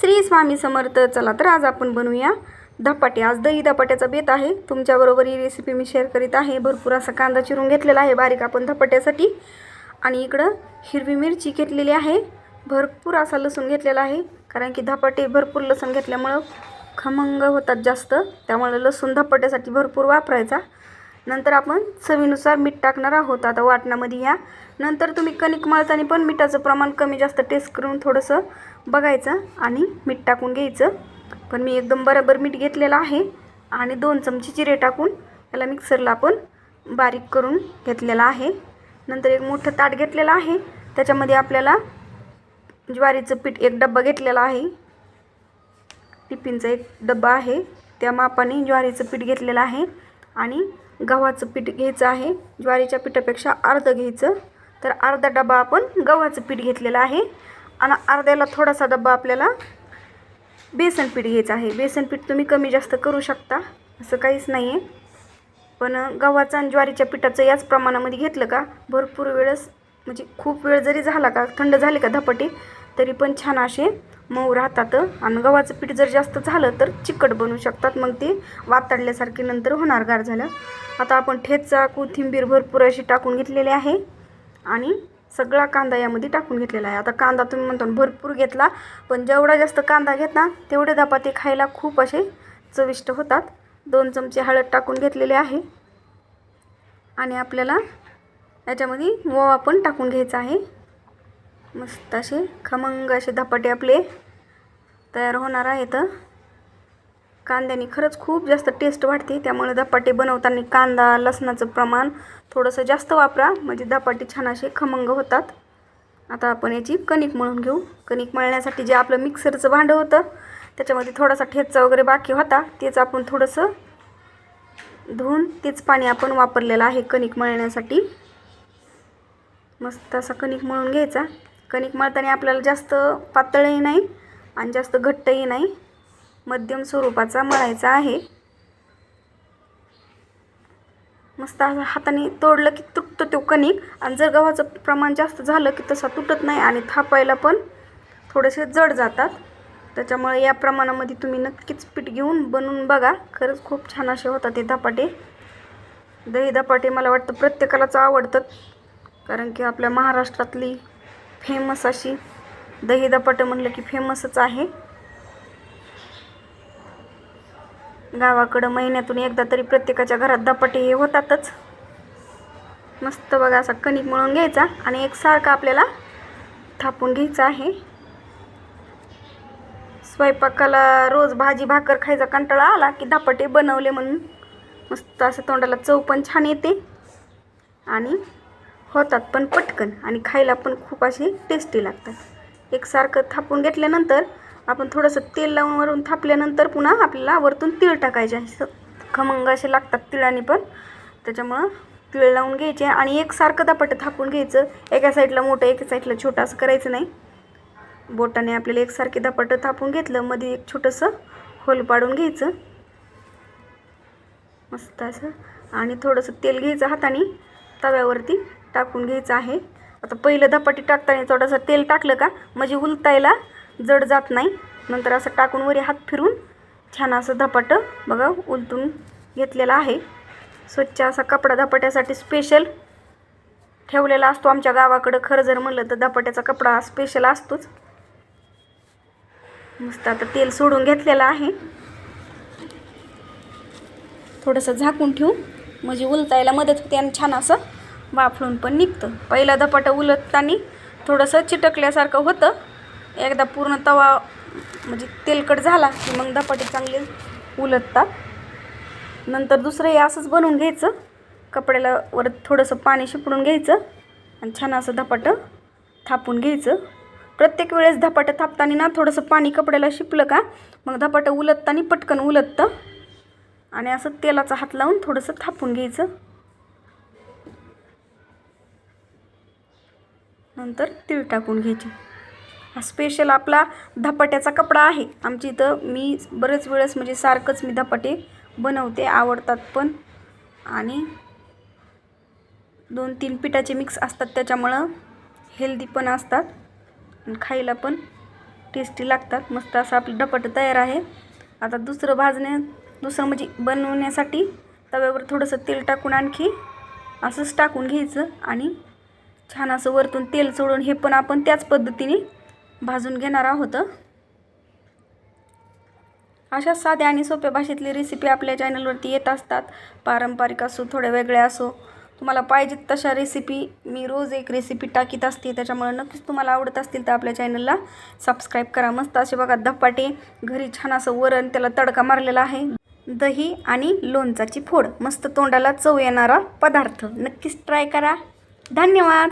श्री स्वामी समर्थ चला तर आज आपण बनवूया धपाटे. आज दही धपाट्याचा बेत आहे. तुमच्याबरोबर ही रेसिपी मी शेअर करीत आहे. भरपूर असा कांदा चिरून घेतलेला आहे. बारीक आपण धपाट्यासाठी. आणि इकडं हिरवी मिरची घेतलेली आहे. भरपूर असा लसूण घेतलेला आहे. कारण की धपाटे भरपूर लसूण घेतल्यामुळं खमंग होतात जास्त. त्यामुळे लसूण धपाट्यासाठी भरपूर वापरायचा. नंतर आपण चवीनुसार मीठ टाकणार आहोत. आता वाटणामध्ये ह्या नंतर तुम्ही कणिक मळताना पण मिठाचं प्रमाण कमी जास्त टेस्ट करून थोडंसं बघायचं आणि मीठ टाकून घ्यायचं. पण मी एकदम बरोबर मीठ घेतलेलं आहे आणि दोन चमचे जिरे टाकून त्याला मिक्सरला आपण बारीक करून घेतलेला आहे. नंतर एक मोठं ताट घेतलेलं आहे. त्याच्यामध्ये आपल्याला ज्वारीचं पीठ एक डब्बा घेतलेला आहे. टिफिनचा एक डब्बा आहे. त्या मापाने ज्वारीचं पीठ घेतलेलं आहे आणि गव्हाचं पीठ घ्यायचं आहे. ज्वारीच्या पिठापेक्षा अर्धं घ्यायचं. तर अर्धा डबा आपण गव्हाचं पीठ घेतलेलं आहे. आणि अर्ध्याला थोडासा डब्बा आपल्याला बेसन पीठ घ्यायचं आहे. बेसन पीठ तुम्ही कमी जास्त करू शकता असं काहीच नाही आहे पण गव्हाचं आणि ज्वारीच्या पिठाचं याच प्रमाणामध्ये घेतलं का भरपूर वेळेस म्हणजे खूप वेळ जरी झाला का थंड झाले का धपाटे तरी पण छान असे मऊ राहतात. आणि गव्हाचं पीठ जर जास्त झालं तर चिकट बनवू शकतात. मग ते वातडल्यासारखे नंतर होणार गार झालं आता आपण ठेचा कोथिंबीर भरपूर अशी टाकून घेतलेली आहे. आणि सगळा कांदा यामध्ये टाकून घेतलेला आहे. आता कांदा तुम्ही म्हणतो भरपूर घेतला पण जेवढा जास्त कांदा घेतला तेवढे धपाटे खायला खूप असे चविष्ट होतात. दोन चमचे हळद टाकून घेतलेले आहे. आणि आपल्याला याच्यामध्ये ओवा पण टाकून घ्यायचा आहे. मस्त असे खमंग असे धपाटे आपले तयार होणार आहेत. कांद्याने खरंच खूप जास्त टेस्ट वाढते. त्यामुळे धपाटे बनवताना कांदा लसणाचं प्रमाण थोडंसं जास्त वापरा. म्हणजे धपाटे छान असे खमंग होतात. आता आपण याची कणिक मळून घेऊ. कणिक मळण्यासाठी जे आपलं मिक्सरचं भांडं होतं त्याच्यामध्ये थोडासा ठेचा वगैरे बाकी होता. तेच आपण थोडंसं धुवून तेच पाणी आपण वापरलेलं आहे कणिक मळण्यासाठी. मस्त असा कणिक मळून घ्यायचा. कणिक मळताना आपल्याला जास्त पातळही नाही आणि जास्त घट्टही नाही. मध्यम स्वरूपाचा मळायचा आहे. मस्त असं हाताने तोडलं की तुटतं तो कणिक. आणि जर गव्हाचं प्रमाण जास्त झालं की तसा तुटत नाही आणि थापायला पण थोडेसे जड जातात. त्याच्यामुळे या प्रमाणामध्ये तुम्ही नक्कीच पीठ घेऊन बनवून बघा. खरंच खूप छान असे होतात ते धपाटे. दही धपाटे मला वाटतं प्रत्येकालाच आवडतात. कारण की आपल्या महाराष्ट्रातली फेमस अशी दही धपाटं म्हणलं की फेमसच आहे. गावाकडं महिन्यातून एकदा तरी प्रत्येकाच्या घरात धपाटे हे होतातच. मस्त बघा असा कणिक मळून घ्यायचा आणि एकसारखा आपल्याला थापून घ्यायचा आहे. स्वयंपाकाला रोज भाजी भाकर खायचा कंटाळा आला की धपाटे बनवले म्हणून मस्त असं तोंडाला चव पण छान येते. आणि होतात पण पटकन आणि खायला पण खूप असे टेस्टी लागतात. एकसारखं थापून घेतल्यानंतर आपण थोडंसं तेल लावून वरून थापल्यानंतर पुन्हा आपल्याला वरतून तीळ टाकायचे आहे. खमंग असे लागतात तिळाने पण. त्याच्यामुळं तिळ लावून घ्यायचे आणि एकसारखं दापट थापून घ्यायचं. एका साईडला मोठं एका साईडला छोटं असं करायचं नाही. बोटाने आपल्याला एकसारखे दापट थापून घेतलं मध्ये एक छोटंसं होल पाडून घ्यायचं. मस्त असं. आणि थोडंसं तेल घ्यायचं हाताने. तव्यावरती टाकून घ्यायचं आहे. आता पहिलं धपाटी टाकताना थोडंसं तेल टाकलं का? म्हणजे उलतायला जड जात नाही. नंतर असं टाकून वरी हात फिरून छान असं धपाटं बघा उलटून घेतलेलं आहे. स्वच्छ असा कपडा धपाट्यासाठी स्पेशल ठेवलेला असतो आमच्या गावाकडं. खरं जर म्हणलं तर धपाट्याचा कपडा स्पेशल असतोच. मस्त आता तेल सोडून घेतलेलं आहे. थोडंसं झाकून ठेवू. म्हणजे उलतायला मदत होते आणि छान असं वाफळून पण निघतं. पहिला धपाटा उलटताना थोडंसं चिटकल्यासारखं होतं. एकदा पूर्ण तवा म्हणजे तेलकट झाला की मग धपाटे चांगले उलटतात. नंतर दुसरं हे असंच बनवून घ्यायचं. कपड्याला वर थोडंसं पाणी शिपडून घ्यायचं आणि छान असं धपाटं थापून घ्यायचं. प्रत्येक वेळेस धपाटं थापताना ना थोडंसं पाणी कपड्याला शिपलं का मग धपाटं उलटताना पटकन उलटतं. आणि असं तेलाचा हात लावून थोडंसं थापून घ्यायचं. नंतर तीळ टाकून घ्यायची. हा स्पेशल आपला धपाट्याचा कपडा आहे. आमची इथं मी बरेच वेळेस म्हणजे सारखंच मी धपाटे बनवते आवडतात पण. आणि दोन तीन पिठाचे मिक्स असतात त्याच्यामुळं हेल्दी पण असतात आणि खायला पण टेस्टी लागतात. मस्त असं आपलं धपाटं तयार आहे. आता दुसरं भाजण्या दुसरं म्हणजे बनवण्यासाठी तव्यावर थोडंसं तेल टाकून आणखी असंच टाकून घ्यायचं आणि छान असं वरतून तेल सोडून हे पण आपण त्याच पद्धतीने भाजून घेणार आहोत. अशा साध्या आणि सोप्या भाषेतली रेसिपी आपल्या चॅनलवरती येत असतात. पारंपरिक असो थोड्या वेगळ्या असो तुम्हाला पाहिजेत तशा रेसिपी मी रोज एक रेसिपी टाकीत असते त्याच्यामुळे नक्कीच तुम्हाला आवडत असतील तर आपल्या चॅनलला सबस्क्राईब करा. मस्त असे बघा धपाटे घरी छान असं वरण त्याला तडका मारलेला आहे. दही आणि लोणचाची फोड मस्त तोंडाला चव येणारा पदार्थ. नक्कीच ट्राय करा. धन्यवाद!